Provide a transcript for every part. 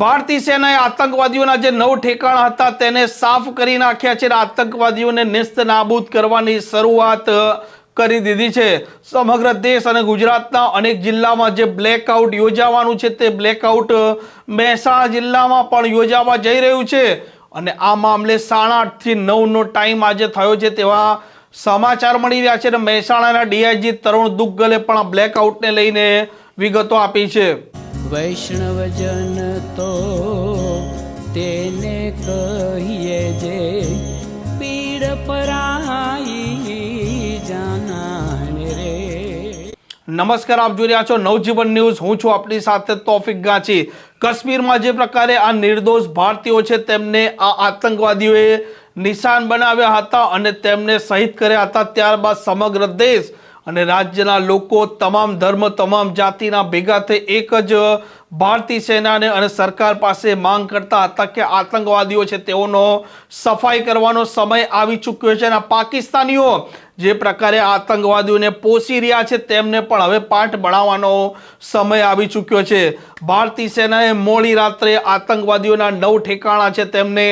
ભારતીય સેનાએ આતંકવાદીઓના જે નવ ઠેકાણા હતા તેને સાફ કરી નાખ્યા છે આતંકવાદીઓને નેસ્ત નાબૂદ કરવાની શરૂઆત કરી દીધી છે. સમગ્ર દેશ અને ગુજરાતના અનેક જિલ્લામાં જે બ્લેકઆઉટ યોજાવાનું છે તે બ્લેકઆઉટ મહેસાણા જિલ્લામાં પણ યોજાવા જઈ રહ્યું છે અને આ મામલે સાડા આઠથી નવનો ટાઈમ આજે થયો છે તેવા સમાચાર મળી રહ્યા છે અને મહેસાણાના ડીઆઈજી તરુણ દુગ્ગલે પણ બ્લેકઆઉટને લઈને વિગતો આપી છે. વૈષ્ણવજન તો તેને કહીએ જે પીડ પરાઈ જાનાને રે. નમસ્કાર, આપ જોઈ રહ્યા છો નવજીવન ન્યૂઝ. હું છું આપની સાથે તોફિક ગાંચી. કાશ્મીરમાં જે પ્રકારે આ નિર્દોષ ભારતીયો છે, તેમને આ આતંકવાદીઓએ નિશાન બનાવ્યા હતા અને તેમને શહીદ કર્યા હતા. ત્યારબાદ સમગ્ર દેશ અને રાજ્યના લોકો તમામ ધર્મ, તમામ જાતિના ભેગા થઈ એક જ ભારતીય સેનાને અને સરકાર પાસે માંગ કરતા હતા કે આતંકવાદીઓ છે તેઓનો સફાઈ કરવાનો સમય આવી ચૂક્યો છે અને પાકિસ્તાનીઓ જે પ્રકારે આતંકવાદીઓને પોષી રહ્યા છે તેમને પણ હવે પાઠ ભણાવવાનો સમય આવી ચૂક્યો છે. ભારતીય સેનાએ મોડી રાત્રે આતંકવાદીઓના નવ ઠેકાણા છે તેમને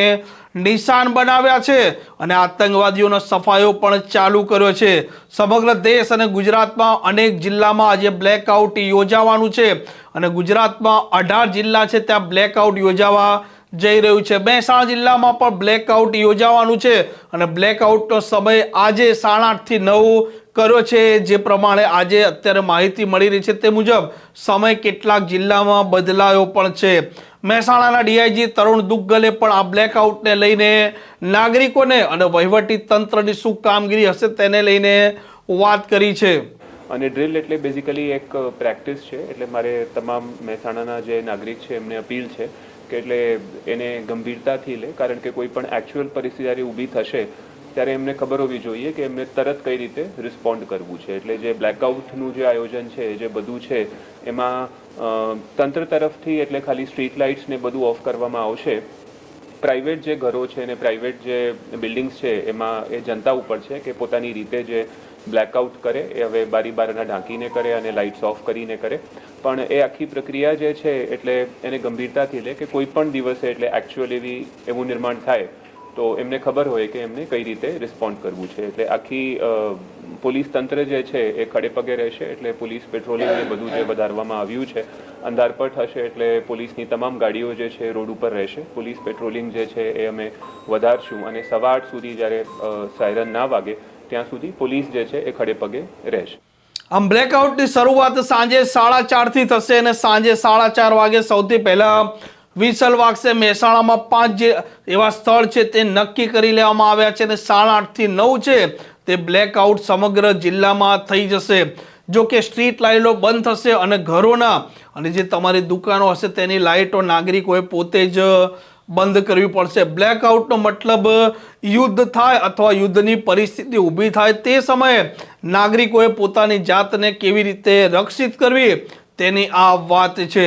નિશાન બનાવ્યા છે અને આતંકવાદીઓનો સફાયો પણ ચાલુ કર્યો છે. સમગ્ર દેશ અને ગુજરાતમાં અનેક જિલ્લામાં આજે બ્લેકઆઉટ યોજાવાનું છે અને ગુજરાતમાં અઢાર જિલ્લા છે ત્યાં બ્લેકઆઉટ યોજાવા જઈ રહ્યું છે. મહેસાણા જિલ્લામાં પણ બ્લેકઆઉટ યોજાવાનું છે અને બ્લેકઆઉટનો સમય આજે સાડા આઠથી નવ કર્યો છે. જે પ્રમાણે આજે અત્યારે માહિતી મળી રહી છે તે મુજબ સમય કેટલાક જિલ્લામાં બદલાયો પણ છે. મહેસાણાના ડીઆઈજી તરુણ દુગ્ગલે પણ આ બ્લેકઆઉટને લઈને નાગરિકોને અને વહીવટી તંત્રની શું કામગીરી હશે તેને લઈને વાત કરી છે. અને ડ્રિલ એટલે બેઝિકલી એક પ્રેક્ટિસ છે, એટલે મારે તમામ મહેસાણાના જે નાગરિક છે, એમને અપીલ છે કે એટલે એને ગંભીરતાથી લે, કારણ કે કોઈ પણ એકચ્યુઅલ પરિસ્થિતિ ઊભી થશે ત્યારે એમને ખબર હોવી જોઈએ કે એમને તરત કઈ રીતે રિસ્પોન્ડ કરવું છે. એટલે જે બ્લેકઆઉટનું જે આયોજન છે જે બધું છે, એમાં તંત્ર તરફથી એટલે ખાલી સ્ટ્રીટ લાઇટ્સ ને બધું ઓફ કરવામાં આવશે. પ્રાઇવેટ જે ઘરો છે ને પ્રાઇવેટ જે બિલ્ડિંગ્સ છે, એમાં એ જનતા ઉપર છે કે પોતાની રીતે જે બ્લેકઆઉટ કરે, એ હવે બારી બારણા ઢાંકીને કરે અને લાઇટ્સ ઓફ કરીને કરે. પણ એ આખી પ્રક્રિયા જે છે, એટલે એને ગંભીરતાથી લે કે કોઈ પણ દિવસે એટલે એકચ્યુઅલ એવી એવું નિર્માણ થાય તો એમને ખબર હોય કે એમને કઈ રીતે રિસ્પોન્ડ કરવું છે. એટલે આખી પોલીસ તંત્ર જે છે એ ખડે પગે રહેશે, એટલે પોલીસ પેટ્રોલિંગ ને બધું જે વધારવામાં આવ્યું છે અંધારપટ હશે, એટલે પોલીસની તમામ ગાડીઓ જે છે રોડ ઉપર રહેશે. પોલીસ પેટ્રોલિંગ જે છે એ અમે વધારશું અને સવા આઠ સુધી જ્યારે સાયરન ના વાગે, ત્યાં સુધી પોલીસ જે છે એ ખડે પગે રહેશે. આમ બ્લેકઆઉટની શરૂઆત સાંજે સાડા ચારથી થશે અને સાંજે સાડા ચાર વાગે સૌથી પહેલા વિસલ વાગશે. મહેસાણામાં પાંચ જે એવા સ્થળ છે તે નક્કી કરી લેવામાં આવ્યા છે અને સાડા આઠથી નવ છે તે બ્લેકઆઉટ સમગ્ર જિલ્લામાં થઈ જશે. જો કે સ્ટ્રીટ લાઇટો બંધ થશે અને ઘરોના અને જે તમારી દુકાનો હશે તેની લાઇટો નાગરિકોએ પોતે જ બંધ કરવી પડશે. બ્લેકઆઉટનો મતલબ યુદ્ધ થાય અથવા યુદ્ધની પરિસ્થિતિ ઊભી થાય તે સમયે નાગરિકોએ પોતાની જાતને કેવી રીતે રક્ષિત કરવી તેની આ વાત છે.